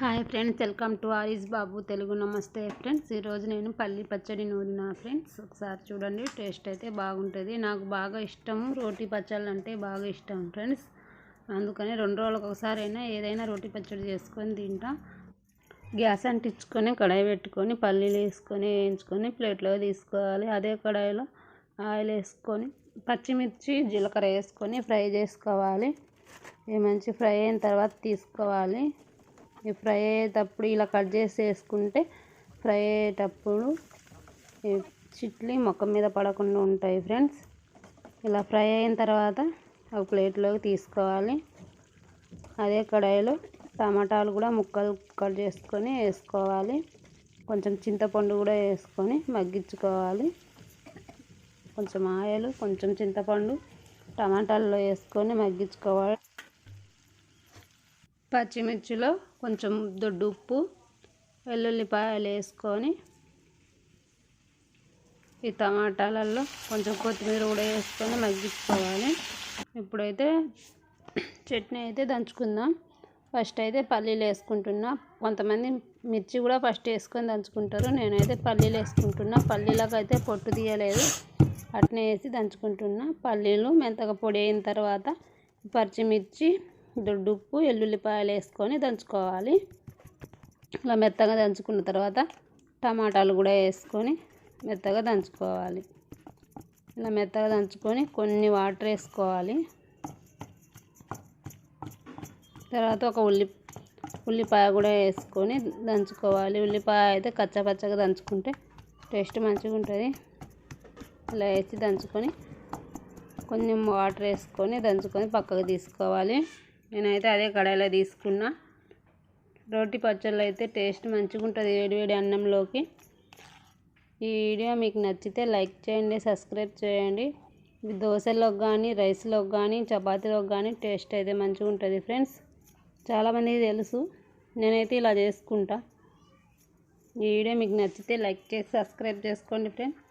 Hi friends welcome to Aris Babu Telugu నమస్తే friends ఈరోజు నేను పల్లి పచ్చడి నూరిన ఫ్రెండ్స్ ఒకసారి చూడండి టేస్ట్ అయితే బాగుంటుంది. నాకు బాగా ఇష్టం రోటి పచ్చళ్ళు అంటే బాగా ఇష్టం ఫ్రెండ్స్ అందుకని రెండు రోజులకు ఒకసారి అయినా ఏదైనా రోటి పచ్చడి చేసుకొని తింటా. గ్యాస్ అంటించుకొని కడాయి పెట్టుకొని పల్లీలు వేసుకొని వేయించుకొని ప్లేట్లో తీసుకోవాలి. అదే కడాయిలో ఆయిల్ వేసుకొని పచ్చిమిర్చి జీలకర్ర వేసుకొని ఫ్రై చేసుకోవాలి. ఇవి మంచి ఫ్రై అయిన తర్వాత తీసుకోవాలి. ఫ్రై అయ్యేటప్పుడు ఇలా కట్ చేసి వేసుకుంటే ఫ్రై అయ్యేటప్పుడు చిట్లీ చిట్లి మొక్క మీద పడకుండా ఉంటాయి ఫ్రెండ్స్. ఇలా ఫ్రై అయిన తర్వాత ఒక ప్లేట్లోకి తీసుకోవాలి. అదే కడాయిలో టమాటాలు కూడా ముక్కలు కట్ చేసుకొని వేసుకోవాలి. కొంచెం చింతపండు కూడా వేసుకొని మగ్గించుకోవాలి. కొంచెం ఆయిల్ కొంచెం చింతపండు టమాటాల్లో వేసుకొని మగ్గించుకోవాలి. పచ్చిమిర్చిలో కొంచెం దొడ్డు ఉప్పు వెల్లుల్లిపాయలు వేసుకొని ఈ టమాటాలలో కొంచెం కొత్తిమీర కూడా వేసుకొని మగ్గించుకోవాలి. ఇప్పుడైతే చట్నీ అయితే దంచుకుందాం. ఫస్ట్ అయితే పల్లీలు వేసుకుంటున్నా. కొంతమంది మిర్చి కూడా ఫస్ట్ వేసుకొని దంచుకుంటారు. నేనైతే పల్లీలు వేసుకుంటున్నా. పల్లీలకు అయితే పొట్టు తీయలేదు. అట్నే వేసి దంచుకుంటున్నా. పల్లీలు మెంతగా పొడి అయిన తర్వాత పచ్చిమిర్చి దొడ్డుప్పు ఎల్లుల్లిపాయలు వేసుకొని దంచుకోవాలి. ఇలా మెత్తగా దంచుకున్న తర్వాత టమాటాలు కూడా వేసుకొని మెత్తగా దంచుకోవాలి. ఇలా మెత్తగా దంచుకొని కొన్ని వాటర్ వేసుకోవాలి. తర్వాత ఒక ఉల్లి ఉల్లిపాయ కూడా వేసుకొని దంచుకోవాలి. ఉల్లిపాయ అయితే కచ్చపచ్చగా దంచుకుంటే టేస్ట్ మంచిగా ఉంటుంది. ఇలా వేసి దంచుకొని కొంచెం వాటర్ వేసుకొని దంచుకొని పక్కకు తీసుకోవాలి. నేనైతే అదే కడాయిలో తీసుకున్నా. రోటి పచ్చళ్ళు అయితే టేస్ట్ మంచిగా ఉంటుంది వేడి వేడి అన్నంలోకి. ఈ వీడియో మీకు నచ్చితే లైక్ చేయండి సబ్స్క్రైబ్ చేయండి. దోశలోకి కానీ రైస్లోకి కానీ చపాతీలోకి కానీ టేస్ట్ అయితే మంచిగా ఉంటుంది ఫ్రెండ్స్ చాలామందికి తెలుసు. నేనైతే ఇలా చేసుకుంటా. ఈ వీడియో మీకు నచ్చితే లైక్ చేసి సబ్స్క్రైబ్ చేసుకోండి ఫ్రెండ్స్.